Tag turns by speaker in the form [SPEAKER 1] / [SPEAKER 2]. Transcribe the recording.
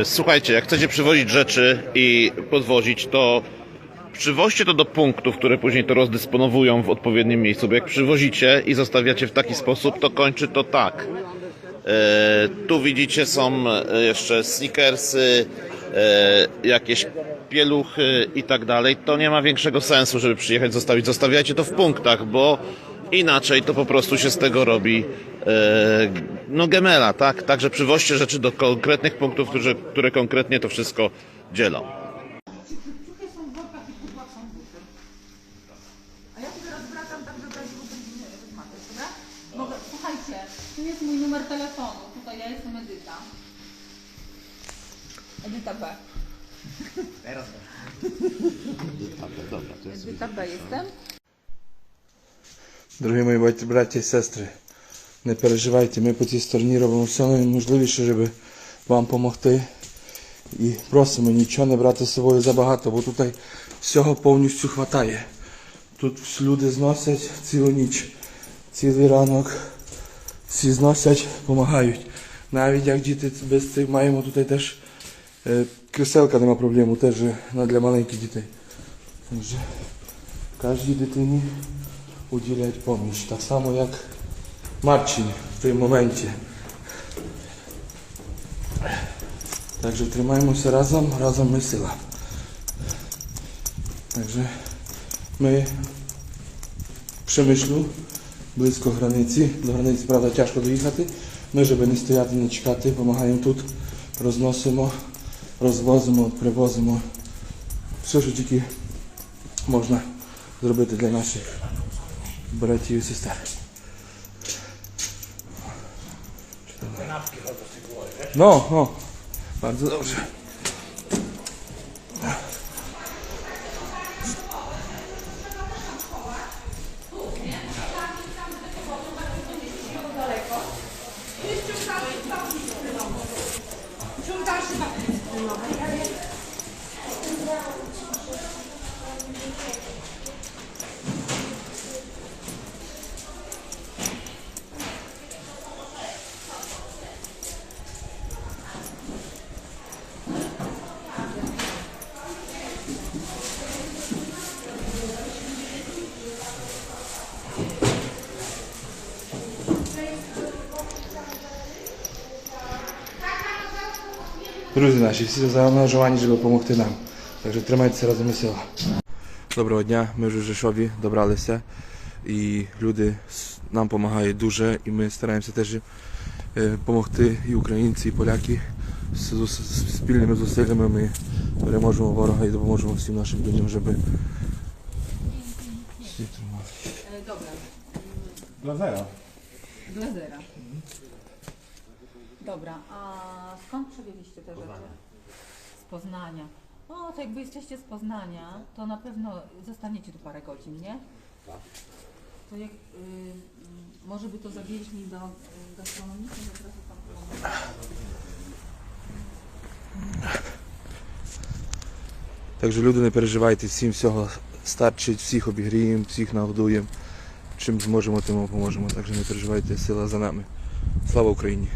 [SPEAKER 1] E, Słuchajcie, jak chcecie przywozić rzeczy i podwozić, to przywoźcie to do punktów, które później to rozdysponowują w odpowiednim miejscu, bo jak przywozicie i zostawiacie w taki sposób, to kończy to tak. E, tu widzicie są e, jeszcze sneakersy, jakieś pieluchy i tak dalej. To nie ma większego sensu, żeby przyjechać zostawić. Zostawiajcie to w punktach, bo inaczej to po prostu się z tego robi E, no Gemela, tak? Także przywoźcie rzeczy do konkretnych punktów, które, które konkretnie to wszystko dzielą.
[SPEAKER 2] Tak, tu jest mój numer telefonu. Tutaj ja jestem Edyta. Edyta B. Teraz B. Edyta B, dobra.
[SPEAKER 3] Edyta B jestem. Drogie moi bracia i sestry. Не переживайте, ми по цій стороні робимо все найможливіше, щоб вам допомогти. І просимо нічого не брати з собою забагато, бо тут всього повністю хватає. Тут люди зносять цілу ніч, цілий ранок, всі зносять, допомагають. Навіть як діти без цих маємо тут теж е, креселка нема проблему, теж для маленьких дітей. Кожній дитині уділяють поміч. Так само як Марчин в той моменті. Także тримаємося разом, разом ми сила. Także ми в Przemyślu, близько границі. До границі, правда, тяжко доїхати. Ми, щоб не стояти, не чекати, допомагаємо тут, розносимо, розвозимо, привозимо. Все, що тільки можна зробити для наших братів і сестер. kanapki chodzą z tej głowy. No, no. Bardzo dobrze. Thank you. Друзі наші, всі заангажовані, щоб допомогти нам. Так що тримайтеся разом і сила. Доброго дня, ми вже в Жешові добралися. І люди нам допомагають дуже, і ми стараємося теж допомогти і українці, і поляки. З, з- з спільними зусиллями ми переможемо ворога і допоможемо всім нашим людям, щоб всі тримали. Dla zera.
[SPEAKER 2] dla zera. Dobra, a skąd przywieźliście te rzeczy? Z Poznania. O, to jakby jesteście z Poznania, to na pewno zostaniecie tu parę godzin, nie? To jak, y, y, może by to zawieźli do y, gastronomii, to od tam pomogę.
[SPEAKER 3] Так що люди не переживайте, всім всього старчить, всіх обігріємо, всіх нагодуємо. Чим зможемо, тим поможемо. Так що не переживайте, сила за нами. Слава Україні!